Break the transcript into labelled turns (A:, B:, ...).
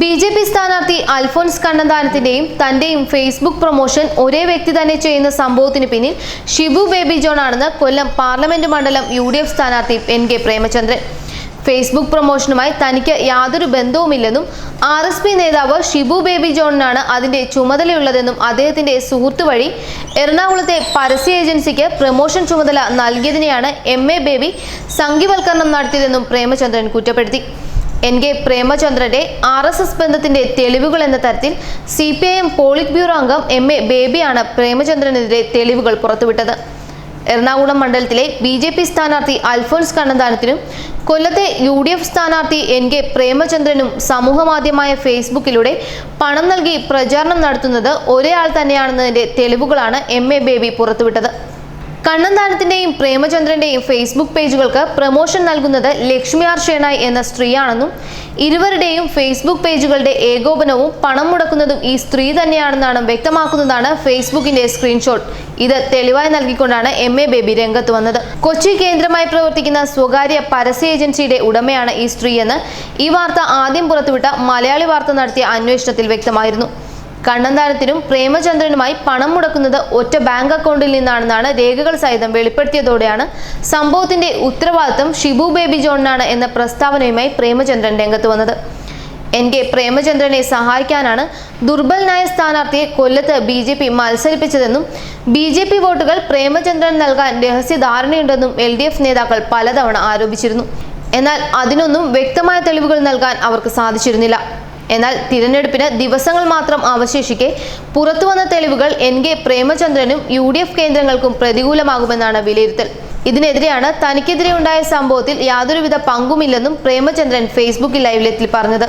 A: B J P സ്ഥാനാർത്ഥി അൽഫോൻസ് കണ്ണന്താനത്തിന്റെയും തന്റെയും ഫേസ്ബുക്ക് പ്രൊമോഷൻ ഒരേ വ്യക്തി തന്നെ ചെയ്യുന്ന സംഭവത്തിന് പിന്നിൽ ഷിബു ബേബി ജോൺ ആണെന്ന് കൊല്ലം പാർലമെന്റ് മണ്ഡലം യു ഡി എഫ് സ്ഥാനാർത്ഥി എൻ കെ പ്രേമചന്ദ്രൻ. ഫേസ്ബുക്ക് പ്രൊമോഷനുമായി തനിക്ക് യാതൊരു ബന്ധവുമില്ലെന്നും ആർ എസ് പി നേതാവ് ഷിബു ബേബി ജോണിനാണ് അതിന്റെ ചുമതലയുള്ളതെന്നും അദ്ദേഹത്തിന്റെ സുഹൃത്തു വഴി എറണാകുളത്തെ പരസ്യ ഏജൻസിക്ക് പ്രൊമോഷൻ ചുമതല നൽകിയതിനെയാണ് എം എ ബേബി സംഘിവൽക്കരണം നടത്തിയതെന്നും പ്രേമചന്ദ്രൻ കുറ്റപ്പെടുത്തി. എൻ കെ പ്രേമചന്ദ്രന്റെ ആർ എസ് എസ് ബന്ധത്തിന്റെ തെളിവുകൾ എന്ന തരത്തിൽ C P I M politburo അംഗം എം എ ബേബിയാണ് പ്രേമചന്ദ്രനെതിരെ തെളിവുകൾ പുറത്തുവിട്ടത്. എറണാകുളം മണ്ഡലത്തിലെ ബി ജെ പി സ്ഥാനാർത്ഥി അൽഫോൻസ് കണ്ണന്താനത്തിനും കൊല്ലത്തെ യു ഡി എഫ് സ്ഥാനാർത്ഥി എൻ കെ പ്രേമചന്ദ്രനും സമൂഹമാധ്യമമായ ഫേസ്ബുക്കിലൂടെ പണം നൽകി പ്രചാരണം നടത്തുന്നത് ഒരേ ആൾ തന്നെയാണെന്നതിന്റെ തെളിവുകളാണ് എം എ ബേബി പുറത്തുവിട്ടത്. കണ്ണന്താനത്തിന്റെയും പ്രേമചന്ദ്രന്റെയും ഫേസ്ബുക്ക് പേജുകൾക്ക് പ്രമോഷൻ നൽകുന്നത് ലക്ഷ്മി ആർ ഷേണായി എന്ന സ്ത്രീയാണെന്നും ഇരുവരുടെയും ഫേസ്ബുക്ക് പേജുകളുടെ ഏകോപനവും പണം മുടക്കുന്നതും ഈ സ്ത്രീ തന്നെയാണെന്നാണ് വ്യക്തമാക്കുന്നതാണ് ഫേസ്ബുക്കിന്റെ സ്ക്രീൻഷോട്ട് ഇത് തെളിവായി നൽകിക്കൊണ്ടാണ് എം എ ബേബി രംഗത്ത് വന്നത്. കൊച്ചി കേന്ദ്രമായി പ്രവർത്തിക്കുന്ന സ്വകാര്യ പരസ്യ ഏജൻസിയുടെ ഉടമയാണ് ഈ സ്ത്രീയെന്ന് ഈ വാർത്ത ആദ്യം പുറത്തുവിട്ട മലയാളി വാർത്ത നടത്തിയ അന്വേഷണത്തിൽ വ്യക്തമായിരുന്നു. കണ്ണന്താനത്തിനും പ്രേമചന്ദ്രനുമായി പണം മുടക്കുന്നത് ഒറ്റ ബാങ്ക് അക്കൗണ്ടിൽ നിന്നാണെന്നാണ് രേഖകൾ സഹിതം വെളിപ്പെടുത്തിയതോടെയാണ് സംഭവത്തിന്റെ ഉത്തരവാദിത്തം ഷിബു ബേബി ജോണിനാണ് എന്ന പ്രസ്താവനയുമായി പ്രേമചന്ദ്രൻ രംഗത്ത് വന്നത്. എൻ കെ പ്രേമചന്ദ്രനെ സഹായിക്കാനാണ് ദുർബലനായ സ്ഥാനാർത്ഥിയെ കൊല്ലത്ത് ബി ജെ പി മത്സരിപ്പിച്ചതെന്നും ബി ജെ പി വോട്ടുകൾ പ്രേമചന്ദ്രൻ നൽകാൻ രഹസ്യധാരണയുണ്ടെന്നും എൽ ഡി എഫ് നേതാക്കൾ പലതവണ ആരോപിച്ചിരുന്നു. എന്നാൽ അതിനൊന്നും വ്യക്തമായ തെളിവുകൾ നൽകാൻ അവർക്ക് സാധിച്ചിരുന്നില്ല. എന്നാൽ തിരഞ്ഞെടുപ്പിന് ദിവസങ്ങൾ മാത്രം അവശേഷിക്കെ പുറത്തുവന്ന തെളിവുകൾ എൻ കെ പ്രേമചന്ദ്രനും യു ഡി എഫ് കേന്ദ്രങ്ങൾക്കും പ്രതികൂലമാകുമെന്നാണ് വിലയിരുത്തൽ. ഇതിനെതിരെയാണ് തനിക്കെതിരെ ഉണ്ടായ സംഭവത്തിൽ യാതൊരുവിധ പങ്കുമില്ലെന്നും പ്രേമചന്ദ്രൻ ഫേസ്ബുക്കിൽ ലൈവിലെത്തി പറഞ്ഞത്.